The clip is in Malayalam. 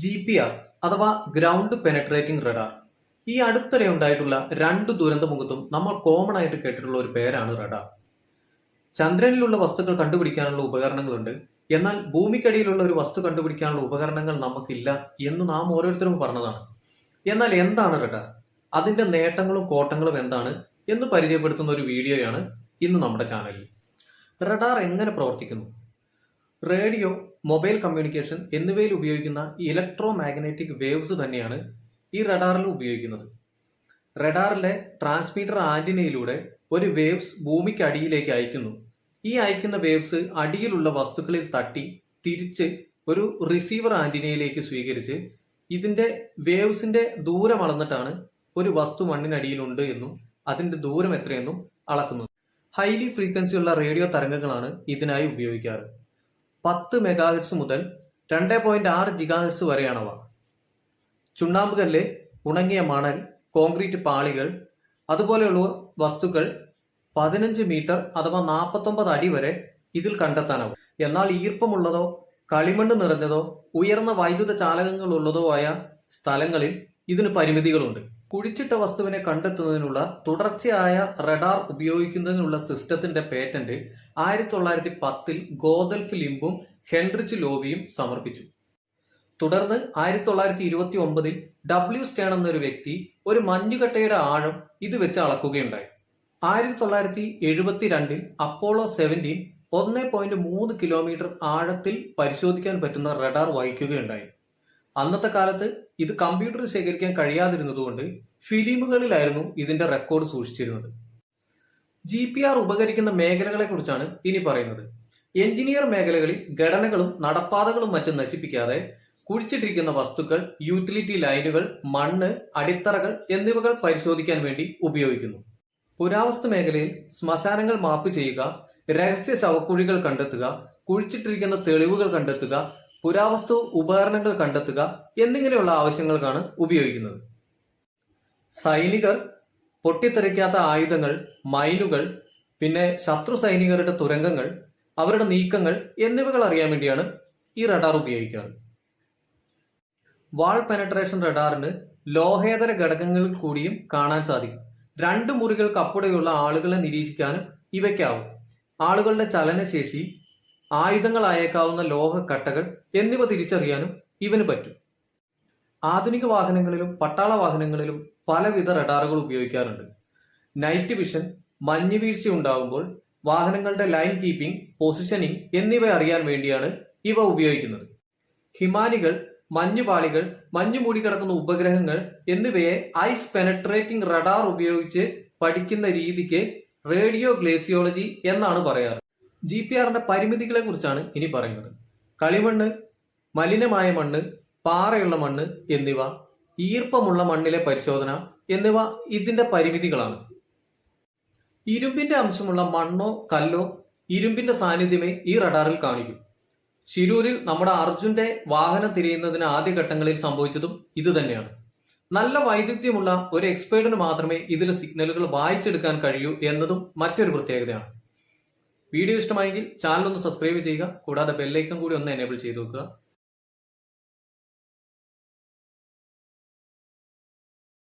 ജി പി ആർ അഥവാ ഗ്രൗണ്ട് പെനട്രേറ്റിംഗ് റഡാർ ഈ അടുത്തിടെ ഉണ്ടായിട്ടുള്ള രണ്ട് ദുരന്തമുഖത്തും നമ്മൾ കോമൺ ആയിട്ട് കേട്ടിട്ടുള്ള ഒരു പേരാണ് റഡാർ ചന്ദ്രനിലുള്ള വസ്തുക്കൾ കണ്ടുപിടിക്കാനുള്ള ഉപകരണങ്ങളുണ്ട്. എന്നാൽ ഭൂമിക്കടിയിലുള്ള ഒരു വസ്തു കണ്ടുപിടിക്കാനുള്ള ഉപകരണങ്ങൾ നമുക്കില്ല എന്ന് നാം ഓരോരുത്തരും പറഞ്ഞതാണ്. എന്നാൽ എന്താണ് റഡാർ അതിന്റെ നേട്ടങ്ങളും കോട്ടങ്ങളും എന്താണ് എന്ന് പരിചയപ്പെടുത്തുന്ന ഒരു വീഡിയോയാണ് ഇന്ന് നമ്മുടെ ചാനലിൽ. റഡാർ എങ്ങനെ പ്രവർത്തിക്കുന്നു? റേഡിയോ മൊബൈൽ കമ്മ്യൂണിക്കേഷൻ എന്നിവയിൽ ഉപയോഗിക്കുന്ന ഇലക്ട്രോ മാഗ്നറ്റിക് വേവ്സ് തന്നെയാണ് ഈ റഡാറിൽ ഉപയോഗിക്കുന്നത്. റഡാറിലെ ട്രാൻസ്മീറ്റർ ആന്റിനയിലൂടെ ഒരു വേവ്സ് ഭൂമിക്ക് അടിയിലേക്ക് അയക്കുന്നു ഈ അയക്കുന്ന വേവ്സ് അടിയിലുള്ള വസ്തുക്കളിൽ തട്ടി തിരിച്ച് ഒരു റിസീവർ ആന്റിനയിലേക്ക് സ്വീകരിച്ച് ഇതിന്റെ വേവ്സിന്റെ ദൂരം അളന്നിട്ടാണ് ഒരു വസ്തു മണ്ണിനടിയിലുണ്ട് എന്നും അതിന്റെ ദൂരം എത്രയെന്നും അളക്കുന്നത്. ഹൈലി ഫ്രീക്വൻസിയുള്ള റേഡിയോ തരംഗങ്ങളാണ് ഇതിനായി ഉപയോഗിക്കാറ്. പത്ത് മെഗാഹെർട്സ് മുതൽ രണ്ട് പോയിന്റ് ആറ് ജിഗാഹെർട്സ് വരെയാണവ ചുണ്ണാമ്പ് കല്ല് ഉണങ്ങിയ മണൽ കോൺക്രീറ്റ് പാളികൾ അതുപോലെയുള്ള വസ്തുക്കൾ പതിനഞ്ച് മീറ്റർ അഥവാ നാൽപ്പത്തൊമ്പത് അടി വരെ ഇതിൽ കണ്ടെത്താനാവും. എന്നാൽ ഈർപ്പമുള്ളതോ കളിമണ്ണ് നിറഞ്ഞതോ ഉയർന്ന വൈദ്യുത ചാലകങ്ങളുള്ളതോ ആയ സ്ഥലങ്ങളിൽ ഇതിന് പരിമിതികളുണ്ട്. കുഴിച്ചിട്ട വസ്തുവിനെ കണ്ടെത്തുന്നതിനുള്ള തുടർച്ചയായ റഡാർ ഉപയോഗിക്കുന്നതിനുള്ള സിസ്റ്റത്തിന്റെ പേറ്റന്റ് ആയിരത്തി തൊള്ളായിരത്തി പത്തിൽ ഗോദൽഫ് ലിംബും ഹെൻറിച്ച് ലോവിയും സമർപ്പിച്ചു. തുടർന്ന് ആയിരത്തി തൊള്ളായിരത്തി ഇരുപത്തി ഒമ്പതിൽ ഡബ്ല്യു സ്റ്റേൺ എന്നൊരു വ്യക്തി ഒരു മഞ്ഞുകട്ടയുടെ ആഴം ഇത് വെച്ച് അളക്കുകയുണ്ടായി. ആയിരത്തി തൊള്ളായിരത്തി എഴുപത്തിരണ്ടിൽ അപ്പോളോ സെവന്റീൻ ഒന്ന് പോയിന്റ് മൂന്ന് കിലോമീറ്റർ ആഴത്തിൽ പരിശോധിക്കാൻ പറ്റുന്ന റഡാർ വഹിക്കുകയുണ്ടായി. അന്നത്തെ കാലത്ത് ഇത് കമ്പ്യൂട്ടറിൽ ശേഖരിക്കാൻ കഴിയാതിരുന്നതുകൊണ്ട് ഫിലിമുകളിലായിരുന്നു ഇതിന്റെ റെക്കോർഡ് സൂക്ഷിച്ചിരുന്നത്. ജി പി ആർ ഉപകരിക്കുന്ന മേഖലകളെ കുറിച്ചാണ് ഇനി പറയുന്നത്. എഞ്ചിനീയർ മേഖലകളിൽ ഘടനകളും നടപ്പാതകളും മറ്റും നശിപ്പിക്കാതെ കുഴിച്ചിട്ടിരിക്കുന്ന വസ്തുക്കൾ യൂട്ടിലിറ്റി ലൈനുകൾ മണ്ണ് അടിത്തറകൾ എന്നിവകൾ പരിശോധിക്കാൻ വേണ്ടി ഉപയോഗിക്കുന്നു. പുരാവസ്തു മേഖലയിൽ ശ്മശാനങ്ങൾ മാപ്പ് ചെയ്യുക രഹസ്യ ശവക്കുഴികൾ കണ്ടെത്തുക കുഴിച്ചിട്ടിരിക്കുന്ന തെളിവുകൾ കണ്ടെത്തുക പുരാവസ്തു ഉപകരണങ്ങൾ കണ്ടെത്തുക എന്നിങ്ങനെയുള്ള ആവശ്യങ്ങൾക്കാണ് ഉപയോഗിക്കുന്നത്. സൈനികർ പൊട്ടിത്തെറിക്കാത്ത ആയുധങ്ങൾ മൈനുകൾ പിന്നെ ശത്രു സൈനികരുടെ തുരങ്കങ്ങൾ അവരുടെ നീക്കങ്ങൾ എന്നിവകൾ അറിയാൻ വേണ്ടിയാണ് ഈ റഡാർ ഉപയോഗിക്കാറ് വാൾ പെനട്രേഷൻ റഡാറിന് ലോഹേതര ഘടകങ്ങളിൽ കൂടിയും കാണാൻ സാധിക്കും. രണ്ട് മുറികൾക്കപ്പുറയുള്ള ആളുകളെ നിരീക്ഷിക്കാനും ഇവയ്ക്കാവും. ആളുകളുടെ ചലനശേഷി ആയുധങ്ങൾ ലോഹക്കട്ടകൾ ലോഹ എന്നിവ തിരിച്ചറിയാനും ഇവന് പറ്റും. ആധുനിക വാഹനങ്ങളിലും പട്ടാള വാഹനങ്ങളിലും പലവിധ റഡാറുകൾ ഉപയോഗിക്കാറുണ്ട്. നൈറ്റ് വിഷൻ മഞ്ഞുവീഴ്ച ഉണ്ടാകുമ്പോൾ വാഹനങ്ങളുടെ ലൈൻ കീപ്പിംഗ് പൊസിഷനിങ് എന്നിവ അറിയാൻ വേണ്ടിയാണ് ഇവ ഉപയോഗിക്കുന്നത്. ഹിമാനികൾ മഞ്ഞുപാളികൾ മഞ്ഞു മൂടിക്കിടക്കുന്ന ഉപഗ്രഹങ്ങൾ എന്നിവയെ ഐസ് പെനട്രേറ്റിംഗ് റഡാർ ഉപയോഗിച്ച് പഠിക്കുന്ന രീതിക്ക് റേഡിയോ ഗ്ലേസിയോളജി എന്നാണ് പറയാറ്. ജി പി ആറിന്റെ പരിമിതികളെ കുറിച്ചാണ് ഇനി പറയുന്നത്. കളിമണ്ണ് മലിനമായ മണ്ണ് പാറയുള്ള മണ്ണ് എന്നിവ ഈർപ്പമുള്ള മണ്ണിലെ പരിശോധന എന്നിവ ഇതിന്റെ പരിമിതികളാണ്. ഇരുമ്പിന്റെ അംശമുള്ള മണ്ണോ കല്ലോ ഇരുമ്പിന്റെ സാന്നിധ്യമേ ഈ റഡാറിൽ കാണിക്കും. ശിരൂരിൽ നമ്മുടെ അർജുന്റെ വാഹനം തിരിയുന്നതിന് ആദ്യഘട്ടങ്ങളിൽ സംഭവിച്ചതും ഇത് തന്നെയാണ്. നല്ല വൈദഗ്ധ്യമുള്ള ഒരു എക്സ്പേർട്ടിന് മാത്രമേ ഇതിലെ സിഗ്നലുകൾ വായിച്ചെടുക്കാൻ കഴിയൂ എന്നതും മറ്റൊരു പ്രത്യേകതയാണ്. വീഡിയോ ഇഷ്ടമായെങ്കിൽ ചാനൽ ഒന്ന് സബ്സ്ക്രൈബ് ചെയ്യുക. കൂടാതെ ബെല്ലൈക്കൺ കൂടി ഒന്ന് എനേബിൾ ചെയ്ത് വെക്കുക.